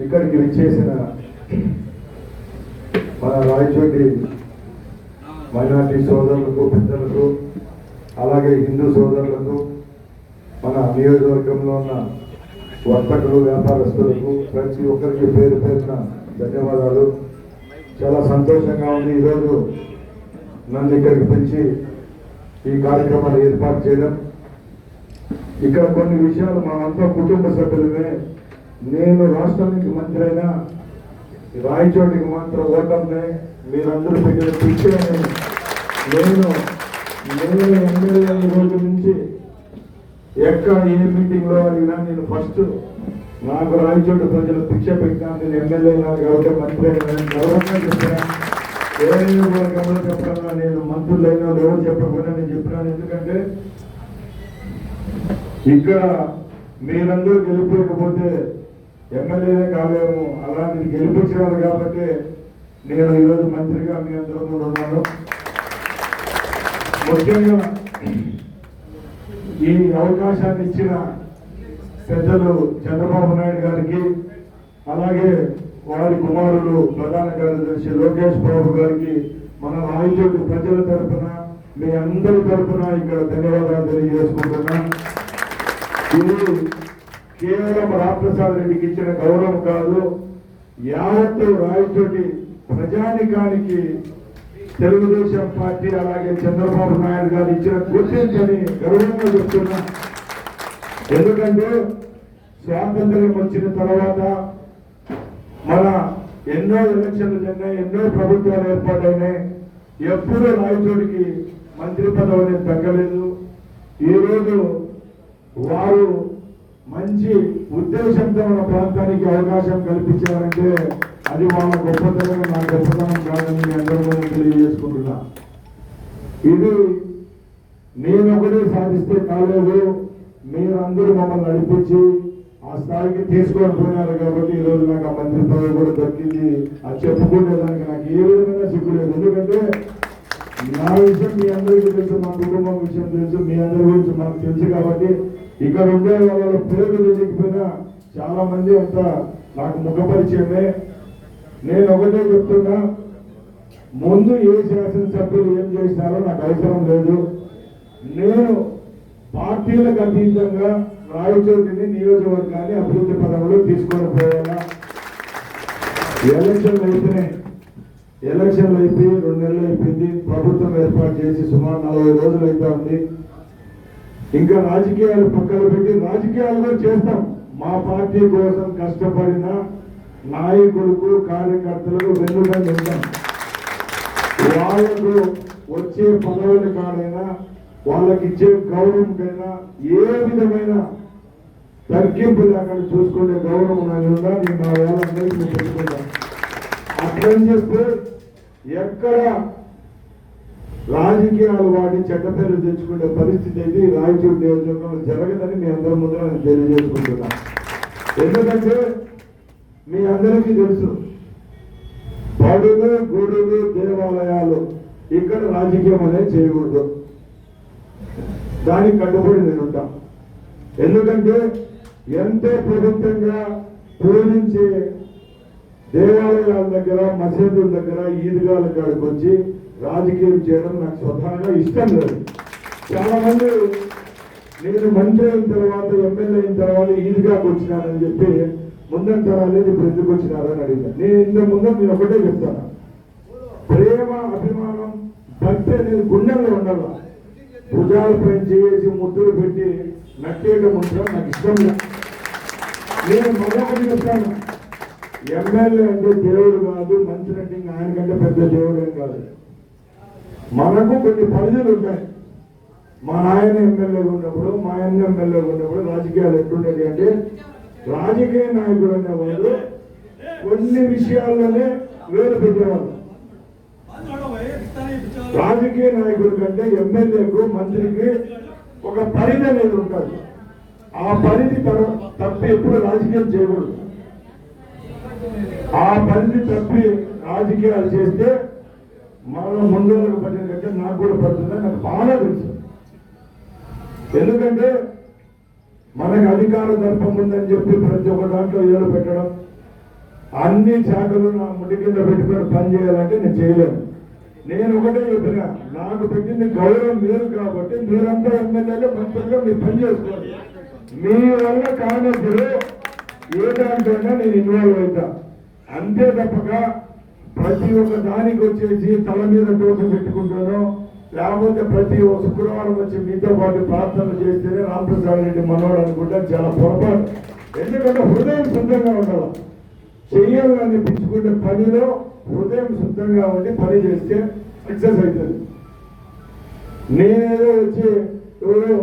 ఇక్కడికి విచ్చేసిన మన రాయచోటి మైనార్టీ సోదరులకు పెద్దలకు అలాగే హిందూ సోదరులకు మన నియోజకవర్గంలో ఉన్న వర్తకులు వ్యాపారస్తులకు ప్రతి ఒక్కరికి పేరు పేరున ధన్యవాదాలు. చాలా సంతోషంగా ఉంది ఈరోజు నన్ను ఇక్కడికి పిలిచి ఈ కార్యక్రమాలు ఏర్పాటు చేయడం. ఇక్కడ కొన్ని విషయాలు మనమంతా కుటుంబ సభ్యులమే నేను రాష్ట్రానికి మంత్రి అయినా రాయచోటికి మాత్రం ఓటమే మీరందరూ పెట్టిన పిచ్చే నేను నేను ఎమ్మెల్యే రోజు నుంచి ఎక్కడ ఏ మీటింగ్లో అడిగినా నేను ఫస్ట్ నాకు రాయచోటి ప్రజలు పిచ్చ పెట్టినా నేను ఎమ్మెల్యే కాబట్టి మంత్రి అయినా గౌరవంగా చెప్పినా ఏ నియోజకవర్గంలో నేను మంత్రులైనా ఎవరు చెప్పకుండా నేను చెప్పినాను ఎందుకంటే ఇక్కడ మీరందరూ గెలిపేయకపోతే ఎమ్మెల్యేనే కాలేము అలాంటిది గెలిపించినారు కాబట్టి నేను ఈరోజు మంత్రిగా మీ అందరూ కూడా ఉన్నాను ముఖ్యంగా ఈ అవకాశాన్ని ఇచ్చిన పెద్దలు చంద్రబాబు నాయుడు గారికి అలాగే వారి కుమారులు ప్రధాన కార్యదర్శి లోకేష్ బాబు గారికి మన రాయచోటి ప్రజల తరపున మీ అందరి తరపున ఇక్కడ ధన్యవాదాలు తెలియజేసుకుంటున్నా. ఇది కేవలం రామప్రసాద్ రెడ్డికి ఇచ్చిన గౌరవం కాదు యావత్తు రాయచోటి ప్రజానికానికి తెలుగుదేశం పార్టీ అలాగే చంద్రబాబు నాయుడు గారు ఇచ్చిన గుర్తించని గౌరవంగా చెప్తున్నా. ఎందుకంటే స్వాతంత్ర్యం వచ్చిన తర్వాత మన ఎన్నో ఎలక్షన్లు జరిగినాయి ఎన్నో ప్రభుత్వాలు ఏర్పాటైనాయి. ఎప్పుడూ రాయచోటికి మంత్రి పదవి అనేది తగ్గలేదు. ఈరోజు వారు మంచి ఉద్దేశంతో మన ప్రాంతానికి అవకాశం కల్పించారంటే అది వాళ్ళ గొప్పతనం నా గొప్పతనం కాదని అందరూ తెలియజేసుకుంటున్నా. ఇది నేను ఒకటే సాధిస్తే కాలేదు మీరందరూ మమ్మల్ని నడిపించి ఆ స్థాయికి తీసుకొని పోయినారు కాబట్టి ఈ రోజు నాకు ఆ మంత్రి పదవి కూడా దక్కింది. అది చెప్పుకునే దానికి నాకు ఏ విధంగా సిగ్గులేదు ఎందుకంటే నా విషయం మీ అందరికీ తెలుసు మా కుటుంబం విషయం తెలుసు మీ అందరి గురించి మాకు తెలుసు కాబట్టి ఇక్కడ ఉండే వాళ్ళ పేరు తెలియకపోయినా చాలా మంది అంత నాకు ముఖపరిచయమే. నేను ఒకటే చెప్తున్నా ముందు ఏ శాసనసభ్యులు ఏం చేస్తారో నాకు అవసరం లేదు. నేను పార్టీలకు అతీతంగా రాయచోటిని నియోజకవర్గాన్ని అభివృద్ధి పదంలో తీసుకొని పోయేలా ఎలక్షన్లు అయిపోయినాయి. ఎలక్షన్లు అయిపోయి రెండు నెలలు అయిపోయింది. ప్రభుత్వం ఏర్పాటు చేసి సుమారు నలభై రోజులు అయితే ఉంది. ఇంకా రాజకీయాలు పక్కన పెట్టి రాజకీయాలు కూడా చేస్తాం. మా పార్టీ కోసం కష్టపడిన నాయకులకు కార్యకర్తలకు వెన్నుగా ఉంటాం వాళ్ళకు వచ్చే పదవుల కాడైనా వాళ్ళకి ఇచ్చే గౌరవంకైనా ఏ విధమైన తగ్గింపు లేకుండా చూసుకునే గౌరవం నాకు ఉందా? నేను నా వేళ అందరికీ పెట్టుకుంటాను అర్థం చేస్తే ఎక్కడ రాజకీయాలు వాడి చెడ్డ పేరు తెచ్చుకునే పరిస్థితి అయితే ఈ రాయచూరు నియోజకవర్గంలో జరగదని మీ అందరి ముందర నేను తెలియజేసుకుంటున్నా. ఎందుకంటే మీ అందరికీ తెలుసు బడులు గుడులు దేవాలయాలు ఇక్కడ రాజకీయం అనేది చేయకూడదు. దానికి కట్టుబడి నేను ఉంటా ఎందుకంటే ఎంతో ప్రభుత్వంగా పూజించే దేవాలయాల దగ్గర మసీదుల దగ్గర ఈద్గాల కాడికి వచ్చి రాజకీయం చేయడం నాకు స్వతహాగా ఇష్టం లేదు. చాలా మంది నేను మంత్రి అయిన తర్వాత ఎమ్మెల్యే అయిన తర్వాత ఈజీగాకి వచ్చినానని చెప్పి ముందంత రాలేదు ఇప్పుడు ఎందుకు వచ్చినారని అడిగాను. నేను ఇంత ముందు నేను ఒకటే చెప్తాను. ప్రేమ అభిమానం భక్తి అనేది గుండెల్లో ఉండాలి. పెంచి చేసి ముద్దులు పెట్టి నట్టేయడం ఉండడం నాకు ఇష్టం లేదు. నేను మరొకటి చెప్తాను. ఎమ్మెల్యే అంటే దేవుడు కాదు మంత్రి అంటే ఇంకా ఆయనకంటే పెద్ద దేవుడు ఏం కాదు. మనకు కొన్ని పరిధులు ఉంటాయి. మా ఆయన ఎమ్మెల్యేగా ఉన్నప్పుడు మా అన్న ఎమ్మెల్యేగా ఉన్నప్పుడు రాజకీయాలు ఎట్లుండేది అంటే రాజకీయ నాయకుడు అనేవాళ్ళు కొన్ని విషయాల్లోనే వేలు పెట్టేవాళ్ళు రాజకీయ నాయకుడి కంటే ఎమ్మెల్యేకు మంత్రికి ఒక పరిధి అనేది ఉంటుంది. ఆ పరిధి తప్పి ఎప్పుడు రాజకీయం చేయకూడదు. ఆ పరిధి తప్పి రాజకీయాలు చేస్తే మనం ముందు పట్టిన కంటే నాకు కూడా పడుతుందని నాకు బాగా తెలుసు. ఎందుకంటే మనకు అధికార దర్పం ఉందని చెప్పి ప్రతి ఒక్క దాంట్లో ఏడు పెట్టడం అన్ని శాఖలు నా ముడి కింద పెట్టుకొని పని చేయాలంటే నేను చేయలేను. నేను ఒకటే చెప్పిన నాకు పెట్టింది గౌరవం మీరు కాబట్టి మీరంతా ఎమ్మెల్యేలు మంత్రులుగా మీరు పని చేసుకోండి. మీ వల్ల కానప్పుడు ఏ దాంట్లో నేను ఇన్వాల్వ్ అవుతా. అంతే తప్పక ప్రతి ఒక్క దానికి వచ్చేసి తల మీద టోపీ పెట్టుకుంటాను లేకపోతే ప్రతి ఒక్క శుక్రవారం వచ్చి మీతో పాటు ప్రార్థన చేస్తేనే రామప్రసాద్ రెడ్డి మనోడు అనుకుంటే చాలా పొరపాటు. ఎందుకంటే హృదయం శుద్ధంగా ఉండాలి. చెయ్యాలని పిచ్చుకునే పనిలో హృదయం శుద్ధంగా ఉండి పని చేస్తే సక్సెస్ అవుతుంది. నేనేదో వచ్చి ఎవరు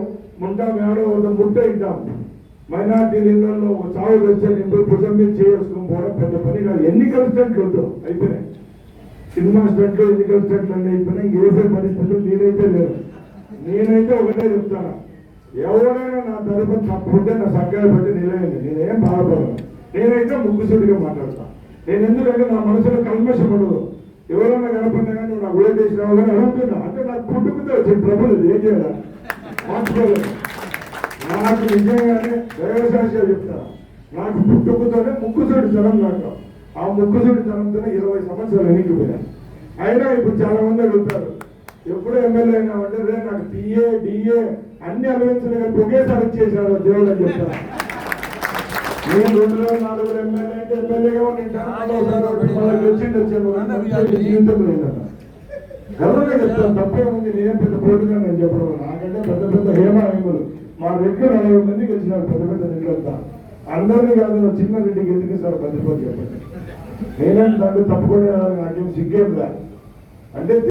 ఉంటాం మేడం ముట్ట ఇద్దాం మైనార్టీ ఇళ్ళలో చావు వచ్చే నింపు భుజం మీద చేసుకుని పోవడం పెద్ద పని కాదు. ఎన్నికల స్టంట్లు వద్దు. అయిపోయినాయి. సినిమా స్టంట్లు ఎన్నికల స్టంట్లు అన్నీ అయిపోయినాయి. వేసే పరిస్థితులు నేనైతే లేరు. నేనైతే ఒకటే చెప్తాను. ఎవరైనా నా తరపున తప్పుంటే నా సగ్గాలు బట్టి నిలయండి. నేనేం బాధపడను. నేనైతే ముగ్గుసూడిగా మాట్లాడతాను నేను ఎందుకంటే నా మనసులో కల్మషం ఉండదు. ఎవరైనా కనపడినా కానీ నువ్వు నాకు ఓటు కానీ అడుగుతున్నా. అంటే నాకు పుట్టుకుతో వచ్చింది ప్రభులు ఏం చేయాలి? మార్చుకోలేదు నాకు నిజంగానే దైవశాస్త్రాలు చెప్తా. నాకు పుట్టుకతోనే ముక్కుసూడి తరం నాకు. ఆ ముక్కుసూడి తరంతోనే ఇరవై సంవత్సరాలు ఎన్నికపోయాను అయినా ఇప్పుడు చాలా మంది అడుగుతారు ఎప్పుడు ఎమ్మెల్యే అయినామంటే రే నాకు టీఏ డిఏ అన్ని అలవెన్సులు కలిపి ఒకేసారి ఇచ్చేసాడు దేవుడు అని చెప్తాను నేను రెండు వేల నాలుగు ఎమ్మెల్యే అంటే ఎమ్మెల్యేగా కానీ జీవితం లేదన్న గర్వంగా చెప్తాను తప్పే ఉంది నేను పెద్ద పోటీగా నేను చెప్పడం నాకంటే పెద్ద పెద్ద హేమాహిములు మా దగ్గర నలభై మందికి వచ్చినారు పెద్ద పెద్ద రెడ్లంతా అందరినీ కాదు నా చిన్న రెడ్డికి ఎందుకు సార్ పది చెప్పండి? నేనేం దాన్ని తప్పుకునే నాకేం సిగ్గేం అంటే